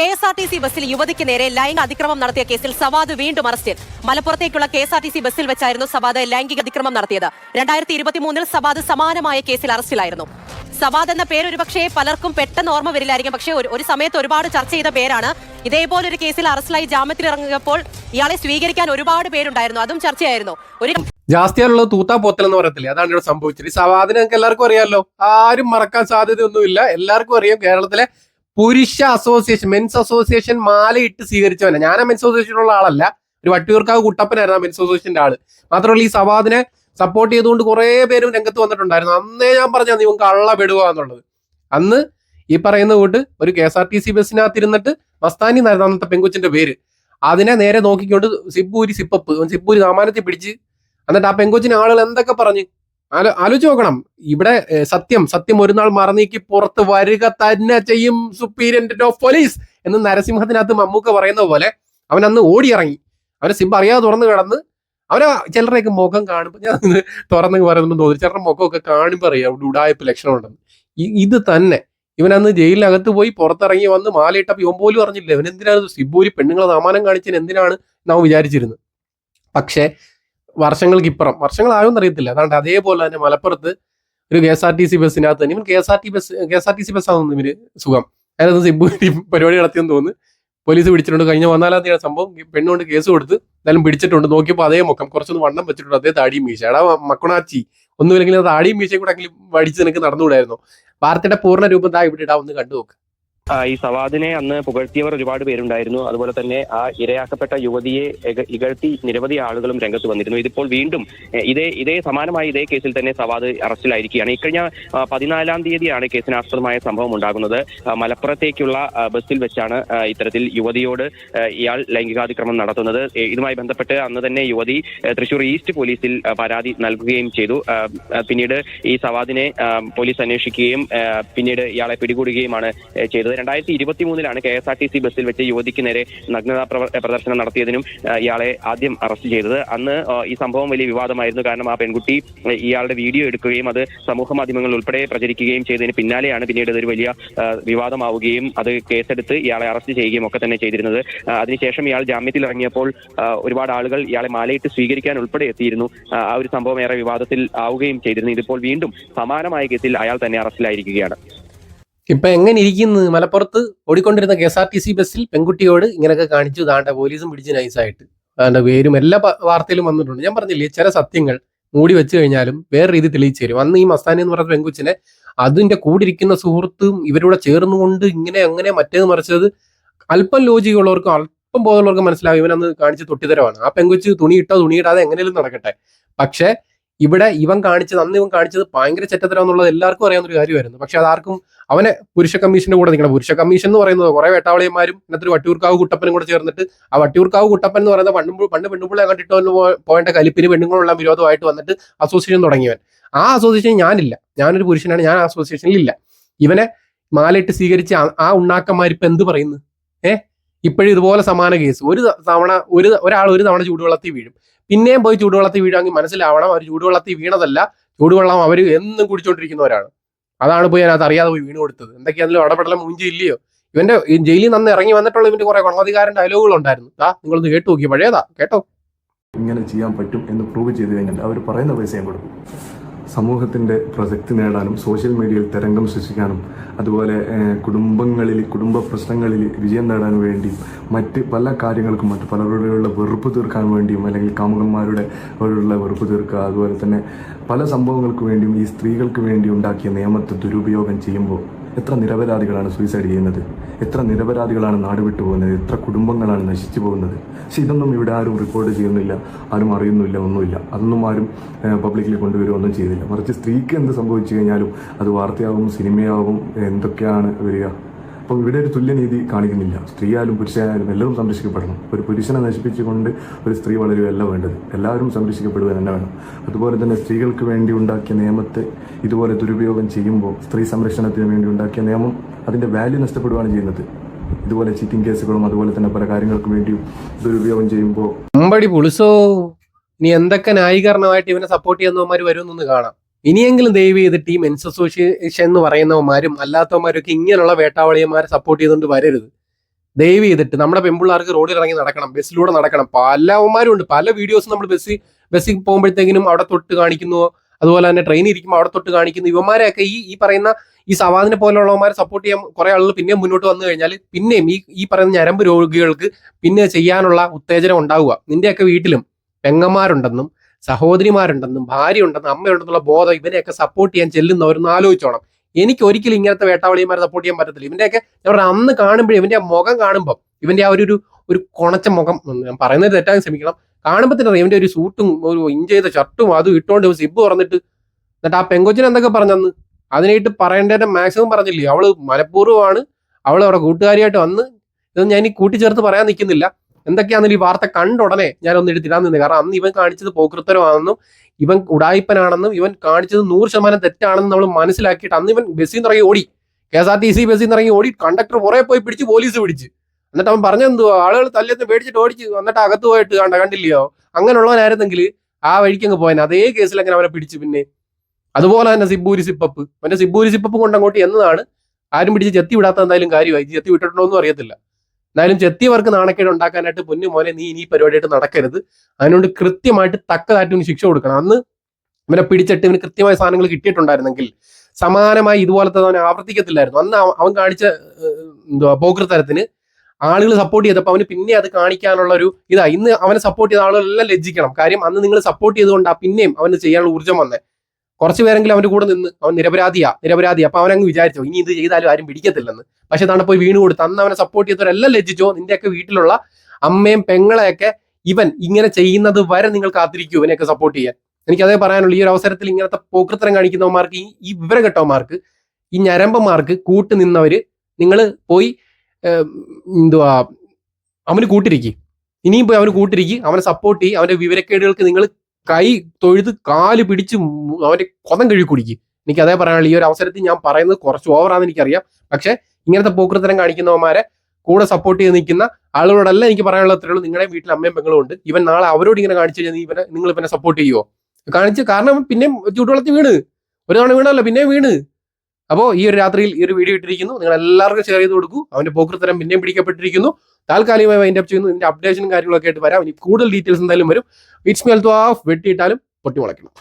K S R T C ബസ്സിൽ യുവതിക്ക് നേരെ ലൈംഗിക അതിക്രമം നടത്തിയ കേസിൽ സവാദ് വീണ്ടും അറസ്റ്റിൽ മലപ്പുറത്തേക്കുള്ള K S R T C ബസ്സിൽ വെച്ചായിരുന്നു സവാദ് ലൈംഗിക അതിക്രമം നടത്തിയത്. രണ്ടായിരത്തി ഇരുപത്തിമൂന്നിൽ സവാദ് സമാനമായ കേസിൽ അറസ്റ്റിലായിരുന്നു സവാദ് എന്ന പേര് ഒരുപക്ഷേ പലർക്കും പെട്ടെന്ന് ഓർമ്മ വരില്ലായിരിക്കും. പക്ഷേ ഒരു- സമയത്ത് ഒരുപാട് ചർച്ച ചെയ്ത പേരാണ്. ഇതേപോലെ ഒരു കേസിൽ അറസ്റ്റിലായി ജാമ്യത്തിൽ ഇറങ്ങിയപ്പോൾ ഇയാളെ സ്വീകരിക്കാൻ ഒരുപാട് പേരുണ്ടായിരുന്നു. അതും ചർച്ചയായിരുന്നു. ഒരു ജാസ്തിയാലുള്ളത് തൂത്താ പോത്തൽ എന്ന് പറയത്തില്ലേ? അതാണ് ഇവിടെ സംഭവിച്ചത്. സവാദിനെ നിങ്ങൾക്ക് എല്ലാവർക്കും അറിയാമല്ലോ. ആരും മറക്കാൻ സാധ്യതയൊന്നുമില്ല. എല്ലാവർക്കും അറിയാം കേരളത്തിലെ പുരുഷ അസോസിയേഷൻ മെൻസ് അസോസിയേഷൻ മാലയിട്ട് സ്വീകരിച്ചവനെ. ഞാൻ മെൻസ് അസോസിയേഷനുള്ള ആളല്ല. ഒരു വട്ടിയൂർക്കാവ് കുട്ടപ്പനായിരുന്നു ആ മെൻസ് അസോസിയേഷന്റെ ആൾ. മാത്രമല്ല ഈ സവാദിനെ സപ്പോർട്ട് ചെയ്തുകൊണ്ട് കുറെ പേരും രംഗത്ത് വന്നിട്ടുണ്ടായിരുന്നു. അന്നേ ഞാൻ പറഞ്ഞു നീ കള്ള പെടുക എന്നുള്ളത്. അന്ന് ഈ പറയുന്ന കൂട്ട് ഒരു K S R T C ബസ്സിനകത്ത് ഇരുന്നിട്ട് മസ്താനി എന്നായിരുന്നു അന്നത്തെ പെങ്കുച്ചിന്റെ പേര്. അതിനെ നേരെ നോക്കിക്കൊണ്ട് സിബ്ബൂരി സിപ്പപ്പ് സിബ്ബൂരി സാമാനത്തിൽ പിടിച്ച്. എന്നിട്ട് ആ പെങ്കൊച്ചിന് ആളുകൾ എന്തൊക്കെ പറഞ്ഞു? ആലോ ആലോചിച്ച് നോക്കണം. ഇവിടെ സത്യം സത്യം ഒരു നാൾ മറന്നീക്കി പുറത്ത് വരിക തന്നെ ചെയ്യും സുപ്പീരിയന്റ് ഓഫ് പോലീസ് എന്ന് നരസിംഹത്തിനകത്ത് മമ്മൂക്ക പറയുന്ന പോലെ അവൻ അന്ന് ഓടിയിറങ്ങി. അവനെ സിംബ അറിയാതെ തുറന്നു കിടന്ന് അവരെ ചിലരുടെയൊക്കെ മുഖം കാണുമ്പോൾ ഞാൻ തുറന്ന് പറയുന്നു തോന്നി. ചിലരുടെ മുഖമൊക്കെ കാണുമ്പോൾ അറിയാം അവിടെ ഉടായ്പ ലക്ഷണമുണ്ടെന്ന്. ഇത് തന്നെ. ഇവനന്ന് ജയിലിനകത്ത് പോയി പുറത്തിറങ്ങി വന്ന് മാലയിട്ടപ്പോൾ ഇവൻ പോലും അറിഞ്ഞില്ല. ഇവൻ എന്തിനാണ് സിബൂരി പെണ്ണുങ്ങളെ സമാനം കാണിച്ചതിന് എന്തിനാണ് നാം വിചാരിച്ചിരുന്നത്. പക്ഷേ വർഷങ്ങൾക്ക് ഇപ്പുറം വർഷങ്ങളായോന്ന് അറിയത്തില്ല അതാണ്ട് അതേപോലെ തന്നെ മലപ്പുറത്ത് ഒരു K S R T C ബസ്സിനകത്ത് തന്നെ ഇവൻ K S R T bus K S R T C ബസ്സാണെന്ന് ഇവർ സുഖം. അതിനകത്ത് സിബു പരിപാടി നടത്തിയെന്ന് തോന്നുന്നു. പോലീസ് പിടിച്ചിട്ടുണ്ട്. കഴിഞ്ഞ ഒന്നാലാം തീയതി സംഭവം പെണ്ണുകൊണ്ട് കേസ് കൊടുത്ത് എന്തായാലും പിടിച്ചിട്ടുണ്ട്. നോക്കിയപ്പോൾ അതേ മുഖം. കുറച്ചൊന്ന് വണ്ണം വെച്ചിട്ടുണ്ട്. അതേ താടിയും മീശ എടാ മക്കണാച്ചി. ഒന്നുമില്ലെങ്കിൽ താടിയും മീശയും കൂടെ എങ്കിലും വടിച്ച് നിനക്ക് നടന്നുകൂടായിരുന്നു? വാർത്തയുടെ പൂർണ രൂപം താ ഇവിടെ ഇടാ. ഒന്ന് കണ്ടു നോക്ക് ഈ സവാദിനെ അന്ന് പുകഴ്ത്തിയവർ ഒരുപാട് പേരുണ്ടായിരുന്നു. അതുപോലെ തന്നെ ആ ഇരയാക്കപ്പെട്ട യുവതിയെ ഇക- ഇകഴ്ത്തി നിരവധി ആളുകളും രംഗത്ത് വന്നിരുന്നു. ഇതിപ്പോൾ വീണ്ടും ഇതേ ഇതേ സമാനമായ ഇതേ കേസിൽ തന്നെ സവാദ് അറസ്റ്റിലായിരിക്കുകയാണ്. ഇക്കഴിഞ്ഞ പതിനാലാം തീയതിയാണ് കേസിനാസ്പദമായ സംഭവം ഉണ്ടാകുന്നത്. മലപ്പുറത്തേക്കുള്ള ബസ്സിൽ വെച്ചാണ് ഇത്തരത്തിൽ യുവതിയോട് ഇയാൾ ലൈംഗികാതിക്രമം നടത്തുന്നത്. ഇതുമായി ബന്ധപ്പെട്ട് അന്ന് തന്നെ യുവതി തൃശൂർ ഈസ്റ്റ് പോലീസിൽ പരാതി നൽകുകയും ചെയ്തു. പിന്നീട് ഈ സവാദിനെ പോലീസ് അന്വേഷിക്കുകയും പിന്നീട് ഇയാളെ പിടികൂടുകയുമാണ് ഏഹ് ചെയ്തത് രണ്ടായിരത്തി ഇരുപത്തി മൂന്നിലാണ് K S R T C ബസ്സിൽ വെച്ച് യുവതിക്ക് നേരെ നഗ്നതാ പ്രദർശനം നടത്തിയതിനും ഇയാളെ ആദ്യം അറസ്റ്റ് ചെയ്തത്. അന്ന് ഈ സംഭവം വലിയ വിവാദമായിരുന്നു. കാരണം ആ പെൺകുട്ടി ഇയാളുടെ വീഡിയോ എടുക്കുകയും അത് സമൂഹ മാധ്യമങ്ങളിൽ ഉൾപ്പെടെ പ്രചരിക്കുകയും ചെയ്തതിന് പിന്നാലെയാണ് പിന്നീട് ഇതൊരു വലിയ വിവാദമാവുകയും അത് കേസെടുത്ത് ഇയാളെ അറസ്റ്റ് ചെയ്യുകയും ഒക്കെ തന്നെ ചെയ്തിരുന്നത്. അതിനുശേഷം ഇയാൾ ജാമ്യത്തിൽ ഇറങ്ങിയപ്പോൾ ഒരുപാട് ആളുകൾ ഇയാളെ മാലയിട്ട് സ്വീകരിക്കാൻ ഉൾപ്പെടെ എത്തിയിരുന്നു. ആ ഒരു സംഭവം ഏറെ വിവാദത്തിൽ ആവുകയും ചെയ്തിരുന്നു. ഇതിപ്പോൾ വീണ്ടും സമാനമായ കേസിൽ അയാൾ തന്നെ അറസ്റ്റിലായിരിക്കുകയാണ്. ഇപ്പൊ എങ്ങനെ ഇരിക്കുന്നു? മലപ്പുറത്ത് ഓടിക്കൊണ്ടിരുന്ന K S R T C ബസ്സിൽ പെൺകുട്ടിയോട് ഇങ്ങനെയൊക്കെ കാണിച്ചു. താണ്ട പോലീസും പിടിച്ച് നൈസായിട്ട്. താണ്ട പേരും എല്ലാ വാർത്തയിലും വന്നിട്ടുണ്ട്. ഞാൻ പറഞ്ഞില്ലേ ചില സത്യങ്ങൾ മൂടി വെച്ച് കഴിഞ്ഞാലും വേറെ രീതി തെളിയിച്ചു തരും. അന്ന് ഈ മസ്താനി എന്ന് പറഞ്ഞ പെൺകുച്ചിനെ അതിന്റെ കൂടിരിക്കുന്ന സുഹൃത്തും ഇവരൂടെ ചേർന്നുകൊണ്ട് ഇങ്ങനെ അങ്ങനെ മറ്റേത് മറിച്ചത് അല്പം ലോജിക്കുള്ളവർക്കും അല്പം ബോധമുള്ളവർക്കും മനസ്സിലാവും. ഇവനന്ന് കാണിച്ച് തൊട്ടിതരമാണ് ആ പെൺകുച്ച് തുണിയിട്ടോ തുണിയിടാതെ എങ്ങനെയും നടക്കട്ടെ. പക്ഷെ ഇവിടെ ഇവൻ കാണിച്ചത് അന്ന് ഇവൻ കാണിച്ചത് ഭയങ്കര ചെറ്റത്തരം എന്നുള്ളത് എല്ലാവർക്കും അറിയാവുന്ന ഒരു കാര്യമായിരുന്നു. പക്ഷെ അതാർക്കും അവനെ പുരുഷ കമ്മീഷന്റെ കൂടെ നിൽക്കണം. പുരുഷ കമ്മീഷൻ എന്ന് പറയുന്നത് കുറെ വേട്ടാവളിയന്മാരും ഇന്നത്തെ വട്ടിയൂർക്കാവ് കുട്ടപ്പനും കൂടെ ചേർന്നിട്ട് ആ വട്ടിയൂർക്കാവ് കുട്ടപ്പൻ എന്ന് പറയുന്ന പണ്ട് പണ്ട് പെണ്ണുപിള്ളെ കണ്ടിട്ട് പോയേണ്ട കലിപ്പിന് പെണ്ണുങ്ങളുള്ള വിരോധമായിട്ട് വന്നിട്ട് അസോസിയേഷൻ തുടങ്ങിയവൻ. ആ അസോസിയേഷൻ ഞാനില്ല. ഞാനൊരു പുരുഷനാണ്. ഞാൻ അസോസിയേഷനിൽ ഇല്ല. ഇവനെ മാലയിട്ട് സ്വീകരിച്ച് ആ- ഉണ്ണാക്കന്മാരിപ്പം എന്ത് പറയുന്നു? ഏ? ഇപ്പോഴും ഇതുപോലെ സമാന കേസ് ഒരു തവണ ഒരു ഒരാൾ ഒരു തവണ ചൂടുവെള്ളത്തിൽ വീഴും. പിന്നെയും പോയി ചൂടുവെള്ളത്തിൽ വീഴുമെങ്കിൽ മനസ്സിലാവണം അവർ ചൂടുവെള്ളത്തിൽ വീണതല്ല ചൂടുവെള്ളം അവർ എന്നും കുടിച്ചുകൊണ്ടിരിക്കുന്നവരാണ് അതാണ് പോയി അതിനകത്ത് അറിയാതെ പോയി വീണ് കൊടുത്തത്. എന്തൊക്കെയാണെങ്കിലും ഇടപെടലും മൂഞ്ചി ഇല്ലയോ? ഇവന്റെ ജയിലിൽ നിന്ന് ഇറങ്ങി വന്നിട്ടുള്ള ഇവന്റെ കുറെ ഗുണാധികാരൻ ഡയലോഗുകൾ ഉണ്ടായിരുന്നു. ആ നിങ്ങളൊന്ന് കേട്ടു നോക്കി പഴയതാ കേട്ടോ. ഇങ്ങനെ ചെയ്യാൻ പറ്റും എന്ന് പ്രൂവ് ചെയ്ത് കഴിഞ്ഞാൽ അവർ പറയുന്ന പൈസ ഞാൻ കൊടുക്കും. സമൂഹത്തിന്റെ പ്രസക്തി നേടാനും സോഷ്യൽ മീഡിയയിൽ തരംഗം സൃഷ്ടിക്കാനും അതുപോലെ കുടുംബങ്ങളിൽ കുടുംബ പ്രശ്നങ്ങളിൽ വിജയം നേടാൻ വേണ്ടിയും മറ്റ് പല കാര്യങ്ങൾക്കും മറ്റ് പലരോടുള്ള വെറുപ്പ് തീർക്കാൻ വേണ്ടിയും അല്ലെങ്കിൽ കാമുകന്മാരുടെ അവരോടുള്ള വെറുപ്പ് തീർക്കുക അതുപോലെ തന്നെ പല സംഭവങ്ങൾക്ക് വേണ്ടിയും ഈ സ്ത്രീകൾക്ക് വേണ്ടി ഉണ്ടാക്കിയ നിയമത്തെ ദുരുപയോഗം ചെയ്യുമ്പോൾ എത്ര നിരപരാധികളാണ് സൂയിസൈഡ് ചെയ്യുന്നത്? എത്ര നിരപരാധികളാണ് നാട് വിട്ടു പോകുന്നത്? എത്ര കുടുംബങ്ങളാണ് നശിച്ചു പോകുന്നത്? പക്ഷെ ഇതൊന്നും ഇവിടെ ആരും റിപ്പോർട്ട് ചെയ്യുന്നില്ല ആരും അറിയുന്നില്ല ഒന്നുമില്ല. അതൊന്നും ആരും പബ്ലിക്കിൽ കൊണ്ടുവരിക ഒന്നും ചെയ്തില്ല. മറിച്ച് സ്ത്രീക്ക് എന്ത് സംഭവിച്ചു കഴിഞ്ഞാലും അത് വാർത്തയാകും സിനിമയാകും എന്തൊക്കെയാണ് വരിക? അപ്പം ഇവിടെ ഒരു തുല്യനീതി കാണിക്കുന്നില്ല. സ്ത്രീയായാലും പുരുഷനായാലും എല്ലാവരും സംരക്ഷിക്കപ്പെടണം. ഒരു പുരുഷനെ നശിപ്പിച്ചുകൊണ്ട് ഒരു സ്ത്രീ വളരുകയല്ല വേണ്ടത്. എല്ലാവരും സംരക്ഷിക്കപ്പെടുക തന്നെ വേണം. അതുപോലെ തന്നെ സ്ത്രീകൾക്ക് വേണ്ടി ഉണ്ടാക്കിയ നിയമത്തെ ഇതുപോലെ ദുരുപയോഗം ചെയ്യുമ്പോൾ സ്ത്രീ സംരക്ഷണത്തിന് വേണ്ടി ഉണ്ടാക്കിയ നിയമം അതിന്റെ വാല്യൂ നഷ്ടപ്പെടുകയാണ് ചെയ്യുന്നത്. ഇതുപോലെ ചീറ്റിംഗ് കേസുകളും അതുപോലെ തന്നെ പല കാര്യങ്ങൾക്കും വേണ്ടിയും ദുരുപയോഗം ചെയ്യുമ്പോൾ നീ എന്തൊക്കെ ന്യായീകരണമായിട്ട് ഇവനെ സപ്പോർട്ട് ചെയ്യുന്നവന്മാർ വരുമെന്നൊന്ന് കാണാം. ഇനിയെങ്കിലും ദയവ് ചെയ്ത് ടീം എൻസ് അസോസിയേഷൻ എന്ന് പറയുന്നവന്മാരും അല്ലാത്തവന്മാരും ഒക്കെ ഇങ്ങനെയുള്ള വേട്ടാവളിയന്മാരെ സപ്പോർട്ട് ചെയ്തുകൊണ്ട് വരരുത്. ദയവ് ചെയ്തിട്ട് നമ്മുടെ പെമ്പിള്ളാർക്ക് റോഡിൽ ഇറങ്ങി നടക്കണം ബസ്സിലൂടെ നടക്കണം. പല അവന്മാരും ഉണ്ട്. പല വീഡിയോസ് നമ്മൾ ബസ്സിൽ ബസ്സിൽ പോകുമ്പോഴത്തേക്കിനും അവിടെ തൊട്ട് കാണിക്കുന്നു. അതുപോലെ തന്നെ ട്രെയിൻ ഇരിക്കുമ്പോൾ അവിടെ തൊട്ട് കാണിക്കുന്നു. ഇവന്മാരെയൊക്കെ ഈ ഈ പറയുന്ന ഈ സവാദിനെ പോലെയുള്ളവന്മാരെ സപ്പോർട്ട് ചെയ്യാൻ കുറെ ആളുകൾ പിന്നെ മുന്നോട്ട് വന്നു കഴിഞ്ഞാൽ പിന്നെയും ഈ ഈ പറയുന്ന ഞരമ്പ് രോഗികൾക്ക് പിന്നെ ചെയ്യാനുള്ള ഉത്തേജനം ഉണ്ടാവുക. നിന്റെയൊക്കെ വീട്ടിലും പെങ്ങന്മാരുണ്ടെന്നും സഹോദരിമാരുണ്ടെന്നും ഭാര്യ ഉണ്ടെന്നും അമ്മയുണ്ടെന്നുള്ള ബോധം ഇവരെയൊക്കെ സപ്പോർട്ട് ചെയ്യാൻ ചെല്ലുന്നവരൊന്ന് ആലോചിച്ചോണം. എനിക്ക് ഒരിക്കലും ഇങ്ങനത്തെ വേട്ടാവളിമാരെ സപ്പോർട്ട് ചെയ്യാൻ പറ്റത്തില്ല. ഇവന്റെയൊക്കെ ഞാൻ അന്ന് കാണുമ്പോഴേ ഇവന്റെ ആ മുഖം കാണുമ്പോൾ ഇവന്റെ ആ ഒരു ഒരു കൊണച്ച മുഖം ഞാൻ പറയുന്നത് തെറ്റാൻ ശ്രമിക്കണം. കാണുമ്പോൾ തന്നെ ഇവന്റെ ഒരു സൂട്ടും ഒരു ഇഞ്ച് ചെയ്ത ഷർട്ടും അതും ഇട്ടുകൊണ്ട് സിബ് തുറന്നിട്ട് എന്നിട്ട് ആ പെങ്കൊച്ചിന് എന്തൊക്കെ പറഞ്ഞന്ന്? അതിനായിട്ട് പറയേണ്ടതിന്റെ മാക്സിമം പറഞ്ഞില്ലേ? അവൾ മനഃപൂർവമാണ് അവൾ അവിടെ കൂട്ടുകാരിയായിട്ട് വന്ന്. ഇതൊന്നും ഞാൻ ഈ കൂട്ടിച്ചേർത്ത് പറയാൻ നിൽക്കുന്നില്ല. എന്തൊക്കെയാണെങ്കിലും ഈ വാർത്ത കണ്ട ഉടനെ ഞാൻ ഒന്ന് എടുത്തിടാൻ നിന്ന്. കാരണം അന്ന് ഇവൻ കാണിച്ചത് പോകൃത്തരമാണെന്നും ഇവൻ ഉടായിപ്പനാണെന്നും ഇവൻ കാണിച്ചത് നൂറ് ശതമാനം തെറ്റാണെന്നും നമ്മൾ മനസ്സിലാക്കിയിട്ട് അന്ന് ഇവൻ ബസ്സിൽ നിന്ന് ഇറങ്ങി ഓടി. K S R T C ബസ്സിൽ നിന്ന് ഇറങ്ങി ഓടി കണ്ടക്ടർ പുറകെ പോയി പിടിച്ച് പോലീസ് പിടിച്ച്. എന്നിട്ട് അവൻ പറഞ്ഞെന്തുവാ ആളുകൾ തല്ലിയെന്ന് പേടിച്ചിട്ട് ഓടിച്ച് എന്നിട്ട് അകത്ത് പോയിട്ട് കണ്ട കണ്ടില്ലയോ? അങ്ങനെയുള്ളവനായിരുന്നെങ്കിൽ ആ വഴിക്ക് അങ്ങ് പോയാൻ അതേ കേസിൽ അങ്ങനെ അവനെ പിടിച്ചു പിന്നെ. അതുപോലെ തന്നെ സിബൂരി സിപ്പപ്പ്. അവന്റെ സിബൂരി സിപ്പപ്പ് കൊണ്ടങ്ങോട്ട് എന്നതാണ് ആരും പിടിച്ച് ചെത്തി വിടാത്ത എന്തായാലും കാര്യമായി. ജത്തി വിട്ടിട്ടുണ്ടോ എന്നും അറിയത്തില്ല. എന്തായാലും ചെത്തിയവർക്ക് നാണക്കേട് ഉണ്ടാക്കാനായിട്ട് പൊന്നു മോനെ നീ ഇനി പരിപാടിയായിട്ട് നടക്കരുത്. അതിനോട് കൃത്യമായിട്ട് തക്കതായിട്ട് ഇവന് ശിക്ഷ കൊടുക്കണം. അന്ന് ഇവനെ പിടിച്ചിട്ട് ഇവന് കൃത്യമായ സാധനങ്ങൾ കിട്ടിയിട്ടുണ്ടായിരുന്നെങ്കിൽ സമാനമായി ഇതുപോലത്തെ അവൻ ആവർത്തിക്കത്തില്ലായിരുന്നു. അന്ന് അവൻ കാണിച്ച എന്തുവാ പോകൃതരത്തിന് ആളുകൾ സപ്പോർട്ട് ചെയ്തപ്പോൾ അവന് പിന്നെ അത് കാണിക്കാനുള്ള ഒരു ഇതാ ഇന്ന് അവനെ സപ്പോർട്ട് ചെയ്ത ആളുകളെല്ലാം ലജ്ജിക്കണം. കാര്യം അന്ന് നിങ്ങൾ സപ്പോർട്ട് ചെയ്തുകൊണ്ടാണ് പിന്നെയും അവന് ചെയ്യാനുള്ള ഊർജം വന്നേ. കുറച്ച് പേരെങ്കിലും അവന്റെ കൂടെ നിന്ന് അവൻ നിരപരാധിയാ നിരപരാധി. അപ്പൊ അവനങ്ങ് വിചാരിച്ചോ ഇനി ഇത് ചെയ്താലും ആരും പിടിക്കത്തില്ലെന്ന്. പക്ഷെ തണുപ്പ് പോയി വീണ് കൊടുത്ത്. അന്ന് അവനെ സപ്പോർട്ട് ചെയ്തവരെല്ലാം ലജ്ജിച്ചോ നിന്റെയൊക്കെ വീട്ടിലുള്ള അമ്മയും പെങ്ങളെയൊക്കെ ഇവൻ ഇങ്ങനെ ചെയ്യുന്നത് വരെ നിങ്ങൾ കാത്തിരിക്കൂ ഇവനെയൊക്കെ സപ്പോർട്ട് ചെയ്യാൻ. എനിക്ക് അതേ പറയാനുള്ളൂ ഈ ഒരു അവസരത്തിൽ ഇങ്ങനത്തെ പോക്കൃത്തരം കാണിക്കുന്നവന്മാർക്ക് ഈ ഈ വിവരം കെട്ടവന്മാർക്ക് ഈ ഞരമ്പന്മാർക്ക് കൂട്ട് നിന്നവര് നിങ്ങൾ പോയി എന്തുവാ അവന് കൂട്ടിരിക്കും. ഇനിയും പോയി അവന് കൂട്ടിരിക്കും അവനെ സപ്പോർട്ട് ചെയ്യും അവന്റെ വിവരക്കേടുകൾക്ക് നിങ്ങൾ കൈ തൊഴുത് കാൽ പിടിച്ച് അവന്റെ കൊതം കഴുകി കുടിക്കും. എനിക്ക് അതേ പറയാനുള്ള. ഈ ഒരു അവസരത്തിൽ ഞാൻ പറയുന്നത് കുറച്ച് ഓവറാന്ന് എനിക്കറിയാം. പക്ഷെ ഇങ്ങനത്തെ പോക്കൃത്തരം കാണിക്കുന്നവന്മാരെ കൂടെ സപ്പോർട്ട് ചെയ്ത് നിൽക്കുന്ന ആളുകളോടല്ല എനിക്ക് പറയാനുള്ള അത്രേ ഉള്ളൂ. നിങ്ങളുടെ വീട്ടിൽ അമ്മയും പെങ്ങളും ഉണ്ട്. ഇവൻ നാളെ അവരോട് ഇങ്ങനെ കാണിച്ചു കഴിഞ്ഞാൽ ഇവനെ നിങ്ങൾ ഇവനെ സപ്പോർട്ട് ചെയ്യുമോ കാണിച്ച് കാരണം പിന്നെയും ചൂടുവെള്ളത്തിൽ വീണ്. ഒരു തവണ വീണല്ലോ പിന്നെയും വീണ്. അപ്പോൾ ഈ ഒരു രാത്രിയിൽ ഈ ഒരു വീഡിയോ ഇട്ടിരിക്കുന്നു. നിങ്ങൾ എല്ലാവർക്കും ഷെയർ ചെയ്ത് കൊടുക്കൂ. അവന്റെ പോക്കൃത്തരം പിന്നെയും പിടിക്കപ്പെട്ടിരിക്കുന്നു. താൽക്കാലികമായി വൈൻഡ് അപ്പ് ചെയ്യുന്നു. ഇതിന്റെ അപ്ഡേഷനും കാര്യങ്ങളൊക്കെ ആയിട്ട് വരാം. ഇനി കൂടുതൽ ഡീറ്റെയിൽസ് എന്തായാലും വരും. ഇറ്റ്സ് മെൽ ഓഫ് വെട്ടിയിട്ടാലും പൊട്ടി മുളയ്ക്കണം